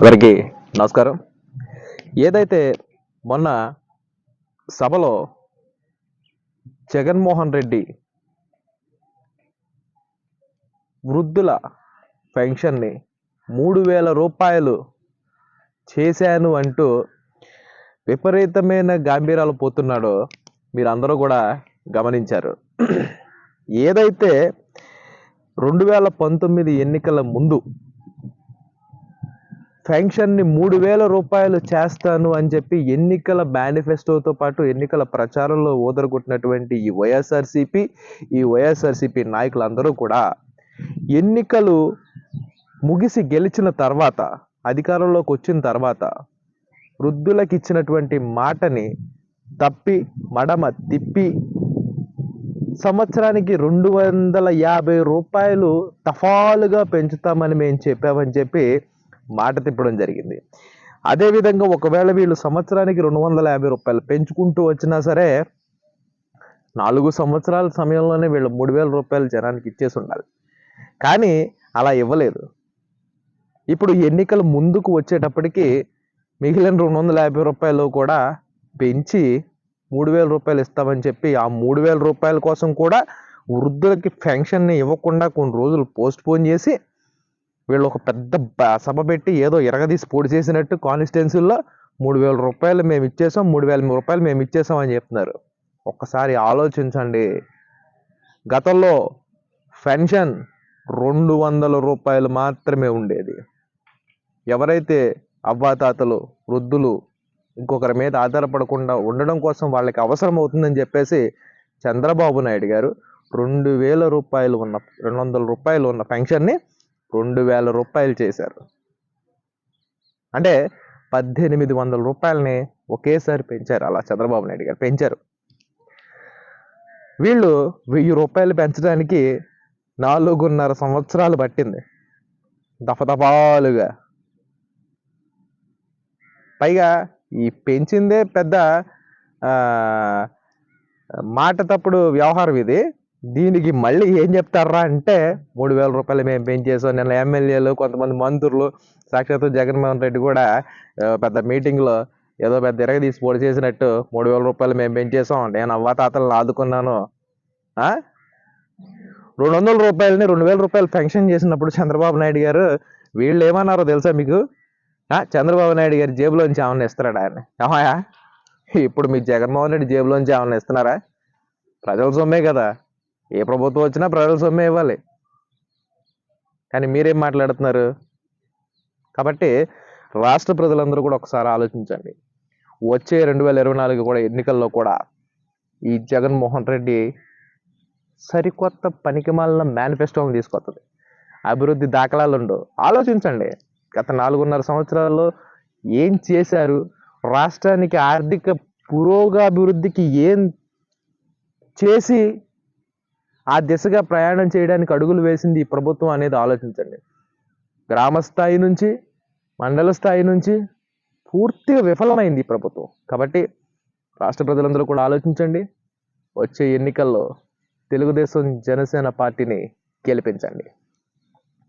అందరికీ నమస్కారం. ఏదైతే మొన్న సభలో జగన్మోహన్ రెడ్డి వృద్ధుల పెన్షన్ని మూడు వేల రూపాయలు చేశాను అంటూ విపరీతమైన గాంభీరాలు పోతున్నాడో మీరందరూ కూడా గమనించారు. ఏదైతే రెండు వేల పంతొమ్మిది ఎన్నికల ముందు పెన్షన్ని మూడు వేల రూపాయలు చేస్తాను అని చెప్పి ఎన్నికల మేనిఫెస్టోతో పాటు ఎన్నికల ప్రచారంలో ఓదరగొట్టినటువంటి ఈ వైఎస్ఆర్సిపి ఈ వైఎస్ఆర్సిపి నాయకులందరూ కూడా ఎన్నికలు ముగిసి గెలిచిన తర్వాత అధికారంలోకి వచ్చిన తర్వాత వృద్ధులకు ఇచ్చినటువంటి మాటని తప్పి మడమ తిప్పి సంవత్సరానికి రెండు వందల యాభై రూపాయలు తఫాలుగా పెంచుతామని మేము చెప్పామని చెప్పి మాట తిప్పడం జరిగింది. అదేవిధంగా ఒకవేళ వీళ్ళు సంవత్సరానికి రెండు వందల యాభై రూపాయలు పెంచుకుంటూ వచ్చినా సరే నాలుగు సంవత్సరాల సమయంలోనే వీళ్ళు మూడు వేల రూపాయలు జనానికి ఇచ్చేసి ఉండాలి. కానీ అలా ఇవ్వలేదు. ఇప్పుడు ఎన్నికలు ముందుకు వచ్చేటప్పటికి మిగిలిన రెండు వందల యాభై రూపాయలు కూడా పెంచి మూడు వేల రూపాయలు ఇస్తామని చెప్పి ఆ మూడు వేల రూపాయల కోసం కూడా వృద్ధులకి పెన్షన్ని ఇవ్వకుండా కొన్ని రోజులు పోస్ట్ పోన్ చేసి వీళ్ళు ఒక పెద్ద బ- సభ పెట్టి ఏదో ఎరగదీసి పొడి చేసినట్టు కాన్స్టిట్యున్సీల్లో మూడు వేల రూపాయలు మేము ఇచ్చేసాం మూడు వేల రూపాయలు మేము ఇచ్చేసాం అని చెప్తున్నారు. ఒక్కసారి ఆలోచించండి. గతంలో పెన్షన్ రెండు వందల రూపాయలు మాత్రమే ఉండేది. ఎవరైతే అవ్వాతాతలు వృద్ధులు ఇంకొకరి మీద ఆధారపడకుండా ఉండడం కోసం వాళ్ళకి అవసరం అవుతుందని చెప్పేసి చంద్రబాబు నాయుడు గారు రెండు వేల రూపాయలు ఉన్న రెండు వందల రూపాయలు ఉన్న పెన్షన్ని రెండు వేల రూపాయలు చేశారు. అంటే పద్దెనిమిది వందల రూపాయలని ఒకేసారి పెంచారు. అలా చంద్రబాబు నాయుడు గారు పెంచారు. వీళ్ళు వెయ్యి రూపాయలు పెంచడానికి నాలుగున్నర సంవత్సరాలు పట్టింది. దఫదఫాలుగా. పైగా ఈ పెంచిందే పెద్ద మాట తప్పుడు వ్యవహారం ఇది. దీనికి మళ్ళీ ఏం చెప్తారా అంటే మూడు వేల రూపాయలు మేము పెంచేసాం నిన్న ఎమ్మెల్యేలు కొంతమంది మంత్రులు సాక్షాత్తు జగన్మోహన్ రెడ్డి కూడా పెద్ద మీటింగ్లో ఏదో పెద్ద ఇరగ తీసి పొడి చేసినట్టు మూడు వేల రూపాయలు మేము పెంచేసాం నేను అవ్వాతాతలను ఆదుకున్నాను. రెండు వందల రూపాయలని రెండు వేల రూపాయలు పెన్షన్ చేసినప్పుడు చంద్రబాబు నాయుడు గారు వీళ్ళు ఏమన్నారో తెలుసా మీకు? చంద్రబాబు నాయుడు గారి జేబులోంచి ఏమన్నా ఇస్తున్నాడు ఆయన. ఏమాయా ఇప్పుడు మీ జగన్మోహన్ రెడ్డి జేబులోంచి ఏమన్నా ఇస్తున్నారా? ప్రజల సొమ్మే కదా. ఏ ప్రభుత్వం వచ్చినా ప్రజల సొమ్మే ఇవ్వాలి. కానీ మీరేం మాట్లాడుతున్నారు? కాబట్టి రాష్ట్ర ప్రజలందరూ కూడా ఒకసారి ఆలోచించండి. వచ్చే రెండు వేల ఇరవై నాలుగు కూడా ఎన్నికల్లో కూడా ఈ జగన్మోహన్ రెడ్డి సరికొత్త పనికిమాలిన మేనిఫెస్టోని తీసుకొస్తుంది అభివృద్ధి దాఖలాలు ఉండవు ఆలోచించండి. గత నాలుగున్నర సంవత్సరాల్లో ఏం చేశారు? రాష్ట్రానికి ఆర్థిక పురోగాభివృద్ధికి ఏం చేసి ఆ దిశగా ప్రయాణం చేయడానికి అడుగులు వేసింది ఈ ప్రభుత్వం అనేది ఆలోచించండి. గ్రామ స్థాయి నుంచి మండల స్థాయి నుంచి పూర్తిగా విఫలమైంది ఈ ప్రభుత్వం. కాబట్టి రాష్ట్ర ప్రజలందరూ కూడా ఆలోచించండి. వచ్చే ఎన్నికల్లో తెలుగుదేశం జనసేన పార్టీని గెలిపించండి.